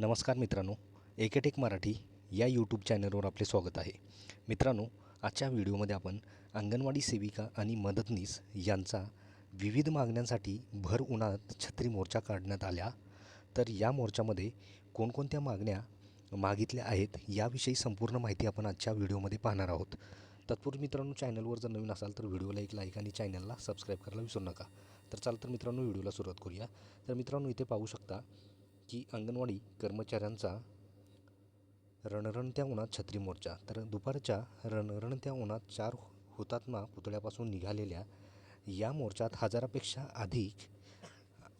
नमस्कार मित्रांनो एकेटेक मराठी या यूट्यूब चॅनलवर आपले स्वागत आहे. मित्रांनो आजच्या व्हिडिओमध्ये आपण अंगणवाडी सेविका आणि मदतनीस यांचा विविध मागण्यांसाठी भर उन्हात छत्री मोर्चा काढण्यात आल्या. तर या मोर्चामध्ये कोणकोणत्या मागण्या मागितल्या आहेत याविषयी संपूर्ण माहिती आपण आजच्या व्हिडिओमध्ये पाहणार आहोत. तत्पूर्वी मित्रांनो चॅनलवर जर नवीन असाल तर व्हिडिओला एक लाईक आणि चॅनलला सबस्क्राईब करायला विसरू नका. तर चाल तर मित्रांनो व्हिडिओला सुरुवात करूया. तर मित्रांनो इथे पाहू शकता की अंगणवाडी कर्मचाऱ्यांचा रणरणत्या उन्हात छत्री मोर्चा. तर दुपारच्या रणरणत्या उन्हात चार हुतात्मा पुतळ्यापासून निघालेल्या या मोर्चात हजारापेक्षा अधिक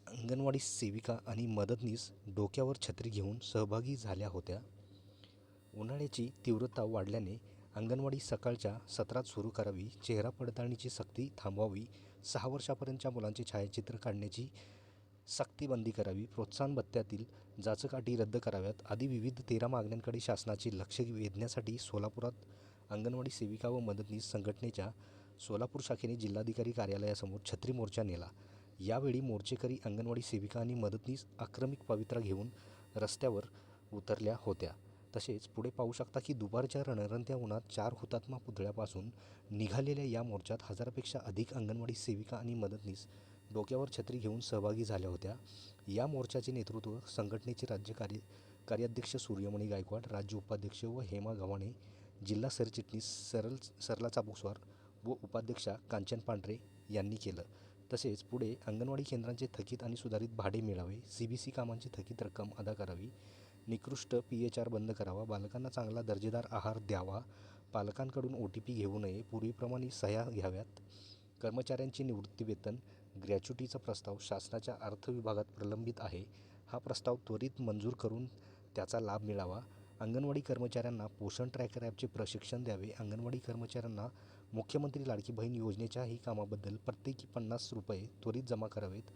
अंगणवाडी सेविका आणि मदतनीस डोक्यावर छत्री घेऊन सहभागी झाल्या होत्या. उन्हाळ्याची तीव्रता वाढल्याने अंगणवाडी सकाळच्या सत्रात सुरू करावी चेहरा पडताळणीची सक्ती थांबवावी सहा वर्षापर्यंतच्या मुलांचे छायाचित्र काढण्याची सक्तीबंदी करावी. प्रोत्साहन भत्त्यातील जाचकाठी रद्द कराव्यात. आदी विविध तेरा मागण्यांकडे शासनाचे लक्ष वेधण्यासाठी सोलापुरात अंगणवाडी सेविका व मदतनीस संघटनेच्या सोलापूर शाखेने जिल्हाधिकारी कार्यालयासमोर छत्री मोर्चा नेला. यावेळी मोर्चेकरी अंगणवाडी सेविका आणि मदतनीस आक्रमिक पवित्रा घेऊन रस्त्यावर उतरल्या होत्या. तसेच पुढे पाहू शकता की दुपारच्या रणरणत्या उन्हात चार हुतात्मा पुतळ्यापासून निघालेल्या या मोर्चात हजारापेक्षा अधिक अंगणवाडी सेविका आणि मदतनीस डोक्यावर छत्री घेऊन सहभागी झाल्या होत्या. या मोर्चाचे नेतृत्व संघटनेचे राज्य कार्य कार्याध्यक्ष सूर्यमणी गायकवाड राज्य उपाध्यक्ष व हेमा गव्हाणे जिल्हा सरचिटणीस सरल सरला चाबुकस्वार व उपाध्यक्षा कांचन पांढरे यांनी केलं. तसेच पुढे अंगणवाडी केंद्रांचे थकीत आणि सुधारित भाडे मिळावे सी बी सी कामांची थकीत रक्कम अदा करावी निकृष्ट पी एच आर बंद करावा बालकांना चांगला दर्जेदार आहार द्यावा पालकांकडून ओ टी पी घेऊ नये पूर्वीप्रमाणे सह्या घ्याव्यात कर्मचाऱ्यांची निवृत्तीवेतन ग्रॅच्युटीचा प्रस्ताव शासनाच्या अर्थ विभागात प्रलंबित आहे. हा प्रस्ताव त्वरित मंजूर करून त्याचा लाभ मिळावा. अंगणवाडी कर्मचाऱ्यांना पोषण ट्रॅकर ॲपचे प्रशिक्षण द्यावे. अंगणवाडी कर्मचाऱ्यांना मुख्यमंत्री लाडकी बहीण योजनेच्याही कामाबद्दल प्रत्येकी पन्नास रुपये त्वरित जमा करावेत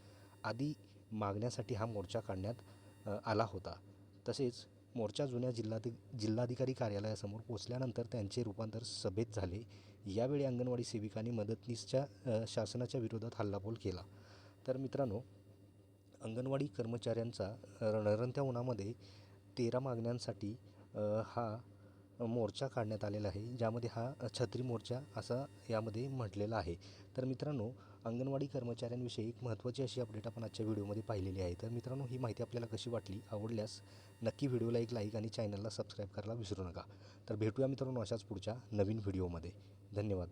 आदी मागण्यासाठी हा मोर्चा काढण्यात आला होता. तसेच मोर्चा जुन्या जिल्हाधि जिल्हाधिकारी कार्यालयासमोर पोचल्यानंतर त्यांचे रूपांतर सभेत झाले. यावेळी अंगणवाडी सेविकांनी मदतनीसच्या शासनाच्या विरोधात हल्लाबोल केला. तर मित्रांनो अंगणवाडी कर्मचाऱ्यांचा रणरणत्या उन्हामध्ये तेरा मागण्यांसाठी हा मोर्चा काढण्यात आलेला आहे ज्यामध्ये हा छत्री मोर्चा असा यामध्ये म्हटलेला आहे. तर मित्रांनो अंगणवाडी कर्मचाऱ्यांविषयी एक महत्त्वाची अशी अपडेट आपण आजच्या व्हिडिओमध्ये पाहिलेली आहे. तर मित्रांनो ही माहिती आपल्याला कशी वाटली आवडल्यास नक्की व्हिडिओला एक लाईक आणि चॅनलला सबस्क्राईब करायला विसरू नका. तर भेटूया मित्रांनो अशाच पुढच्या नवीन व्हिडिओमध्ये. धन्यवाद.